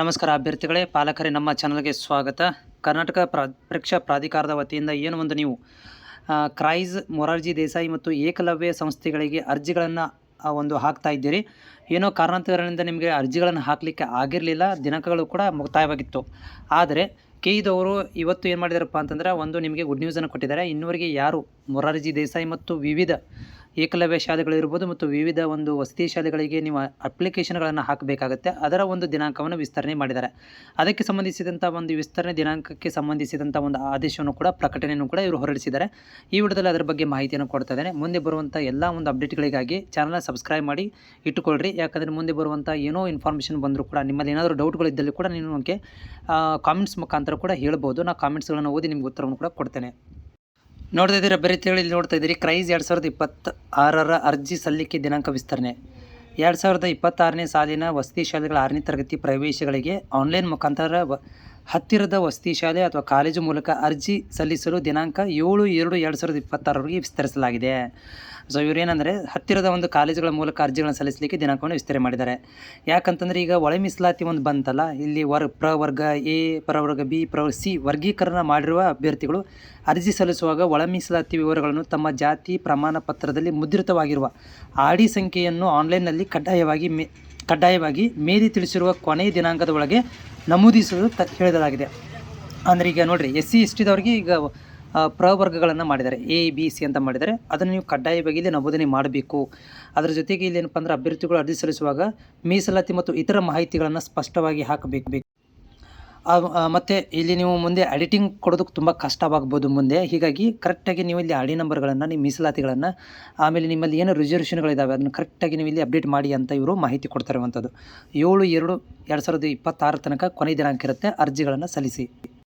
ನಮಸ್ಕಾರ ಅಭ್ಯರ್ಥಿಗಳೇ, ಪಾಲಕರೇ, ನಮ್ಮ ಚಾನಲ್ಗೆ ಸ್ವಾಗತ. ಕರ್ನಾಟಕ ಪ್ರಾ, ಪರೀಕ್ಷಾ ಪ್ರಾಧಿಕಾರದ ವತಿಯಿಂದ ಏನು ಒಂದು ನೀವು ಕ್ರೈಸ್, ಮೊರಾರ್ಜಿ ದೇಸಾಯಿ ಮತ್ತು ಏಕಲವ್ಯ ಸಂಸ್ಥೆಗಳಿಗೆ ಅರ್ಜಿಗಳನ್ನು ಒಂದು ಹಾಕ್ತಾ ಇದ್ದೀರಿ. ಏನೋ ಕಾರಣಾಂತರಗಳಿಂದ ನಿಮಗೆ ಅರ್ಜಿಗಳನ್ನು ಹಾಕಲಿಕ್ಕೆ ಆಗಿರಲಿಲ್ಲ, ದಿನಾಂಕಗಳು ಕೂಡ ಮುಕ್ತಾಯವಾಗಿತ್ತು. ಆದರೆ ಕೆಇದವರು ಇವತ್ತು ಏನು ಮಾಡಿದಾರಪ್ಪ ಅಂತಂದ್ರೆ, ಒಂದು ನಿಮಗೆ ಗುಡ್ ನ್ಯೂಸನ್ನು ಕೊಟ್ಟಿದ್ದಾರೆ. ಇನ್ನುವರೆಗೆ ಯಾರು ಮೊರಾರ್ಜಿ ದೇಸಾಯಿ ಮತ್ತು ವಿವಿಧ ಏಕಲವ್ಯ ಶಾಲೆಗಳಿರ್ಬೋದು ಮತ್ತು ವಿವಿಧ ಒಂದು ವಸತಿ ಶಾಲೆಗಳಿಗೆ ನೀವು ಅಪ್ಲಿಕೇಶನ್ಗಳನ್ನು ಹಾಕಬೇಕಾಗುತ್ತೆ. ಅದರ ಒಂದು ದಿನಾಂಕವನ್ನು ವಿಸ್ತರಣೆ ಮಾಡಿದ್ದಾರೆ. ಅದಕ್ಕೆ ಸಂಬಂಧಿಸಿದಂಥ ಒಂದು ವಿಸ್ತರಣೆ ದಿನಾಂಕಕ್ಕೆ ಸಂಬಂಧಿಸಿದಂಥ ಒಂದು ಆದೇಶವನ್ನು ಕೂಡ, ಪ್ರಕಟಣೆಯನ್ನು ಕೂಡ ಇವರು ಹೊರಡಿಸಿದ್ದಾರೆ. ಈ ವಿಡಿಯೋದಲ್ಲಿ ಅದರ ಬಗ್ಗೆ ಮಾಹಿತಿಯನ್ನು ಕೊಡ್ತಾ ಇದ್ದೇನೆ. ಮುಂದೆ ಬರುವಂಥ ಎಲ್ಲ ಒಂದು ಅಪ್ಡೇಟ್ಗಳಿಗಾಗಿ ಚಾನಲ್ನ ಸಬ್ಸ್ಕ್ರೈಬ್ ಮಾಡಿ ಇಟ್ಟುಕೊಳ್ಳ್ರಿ ಯಾಕಂದರೆ ಮುಂದೆ ಬರುವಂಥ ಏನೋ ಇನ್ಫಾರ್ಮೇಷನ್ ಬಂದರೂ ಕೂಡ, ನಿಮ್ಮಲ್ಲಿ ಏನಾದರೂ ಡೌಟ್ಗಳಿದ್ದಲ್ಲಿ ಕೂಡ ನೀವು ನನಗೆ ಕಾಮೆಂಟ್ಸ್ ಮುಖಾಂತರ ಕೂಡ ಹೇಳ್ಬೋದು. ನಾನು ಕಾಮೆಂಟ್ಸ್ಗಳನ್ನು ಓದಿ ನಿಮ್ಗೆ ಉತ್ತರವನ್ನು ಕೂಡ ಕೊಡ್ತೇನೆ. ನೋಡ್ತಾ ಇದ್ದೀರಾ? ಇಲ್ಲಿ ನೋಡ್ತಾ ಇದ್ದೀರಿ. ಕ್ರೈಸ್ ಎರಡು ಸಾವಿರದ ಇಪ್ಪತ್ತ ಆರರ ಅರ್ಜಿ ಸಲ್ಲಿಕೆ ದಿನಾಂಕ ವಿಸ್ತರಣೆ. ಎರಡು ಸಾವಿರದ ಇಪ್ಪತ್ತಾರನೇ ಸಾಲಿನ ವಸತಿ ಶಾಲೆಗಳ ಆರನೇ ತರಗತಿ ಪ್ರವೇಶಗಳಿಗೆ ಆನ್ಲೈನ್ ಮುಖಾಂತರ ಹತ್ತಿರದ ವಸತಿ ಶಾಲೆ ಅಥವಾ ಕಾಲೇಜು ಮೂಲಕ ಅರ್ಜಿ ಸಲ್ಲಿಸಲು ದಿನಾಂಕ ಏಳು ಎರಡು ಎರಡು ಸಾವಿರದ ಇಪ್ಪತ್ತಾರವರೆಗೆ ವಿಸ್ತರಿಸಲಾಗಿದೆ. ಸೊ ಇವರೇನಂದರೆ ಹತ್ತಿರದ ಒಂದು ಕಾಲೇಜುಗಳ ಮೂಲಕ ಅರ್ಜಿಗಳನ್ನು ಸಲ್ಲಿಸಲಿಕ್ಕೆ ದಿನಾಂಕವನ್ನು ವಿಸ್ತರಣೆ ಮಾಡಿದ್ದಾರೆ. ಯಾಕಂತಂದರೆ ಈಗ ಒಳ ಮೀಸಲಾತಿ ಒಂದು ಬಂತಲ್ಲ, ಇಲ್ಲಿ ವರ್, ಪ್ರವರ್ಗ ಎ, ಪ್ರವರ್ಗ ಬಿ ಪ್ರ ಸಿ ವರ್ಗೀಕರಣ ಮಾಡಿರುವ ಅಭ್ಯರ್ಥಿಗಳು ಅರ್ಜಿ ಸಲ್ಲಿಸುವಾಗ ಒಳ ಮೀಸಲಾತಿ ವಿವರಗಳನ್ನು ತಮ್ಮ ಜಾತಿ ಪ್ರಮಾಣ ಪತ್ರದಲ್ಲಿ ಮುದ್ರಿತವಾಗಿರುವ ಆಡಿ ಸಂಖ್ಯೆಯನ್ನು ಆನ್ಲೈನ್ನಲ್ಲಿ ಕಡ್ಡಾಯವಾಗಿ ಮೇ ಕಡ್ಡಾಯವಾಗಿ ಮೇರಿ ತಿಳಿಸಿರುವ ಕೊನೆಯ ದಿನಾಂಕದ ಒಳಗೆ ನಮೂದಿಸಲು ತ ಹೇಳಲಾಗಿದೆ ಅಂದರೆ ಈಗ ನೋಡಿರಿ ಎಸ್ ಸಿ ಎಸ್ ಟಿದವ್ರಿಗೆ ಈಗ ಪ್ರವರ್ಗಗಳನ್ನು ಮಾಡಿದ್ದಾರೆ. ಎ, ಬಿ, ಸಿ ಅಂತ ಮಾಡಿದ್ದಾರೆ. ಅದನ್ನು ನೀವು ಕಡ್ಡಾಯವಾಗಿ ಇಲ್ಲಿ ನಮೂದನೆ ಮಾಡಬೇಕು. ಅದರ ಜೊತೆಗೆ ಇಲ್ಲಿ ಏನಪ್ಪ ಅಂದ್ರೆ ಅಭ್ಯರ್ಥಿಗಳು ಅರ್ಜಿ ಸಲ್ಲಿಸುವಾಗ ಮೀಸಲಾತಿ ಮತ್ತು ಇತರ ಮಾಹಿತಿಗಳನ್ನು ಸ್ಪಷ್ಟವಾಗಿ ಹಾಕಬೇಕು. ಮತ್ತೆ ಇಲ್ಲಿ ನೀವು ಮುಂದೆ ಎಡಿಟಿಂಗ್ ಕೊಡೋದಕ್ಕೆ ತುಂಬ ಕಷ್ಟವಾಗ್ಬೋದು ಮುಂದೆ. ಹೀಗಾಗಿ ಕರೆಕ್ಟಾಗಿ ನೀವು ಇಲ್ಲಿ ಆಡಿ ನಂಬರ್ಗಳನ್ನು ನಿಮ್ಮ ಮೀಸಲಾತಿಗಳನ್ನು, ಆಮೇಲೆ ನಿಮ್ಮಲ್ಲಿ ಏನು ರಿಸರ್ವೇಷನ್ಗಳಿದ್ದಾವೆ ಅದನ್ನು ಕರೆಕ್ಟಾಗಿ ನೀವು ಇಲ್ಲಿ ಅಪ್ಡೇಟ್ ಮಾಡಿ ಅಂತ ಇವರು ಮಾಹಿತಿ ಕೊಡ್ತಾರೆ ಅಂಥದ್ದು ಏಳು, ಎರಡು ಎರಡು ಸಾವಿರದ ಇಪ್ಪತ್ತಾರು ತನಕ ಕೊನೆಯ ದಿನಾಂಕ ಇರುತ್ತೆ. ಅರ್ಜಿಗಳನ್ನು ಸಲ್ಲಿಸಿ.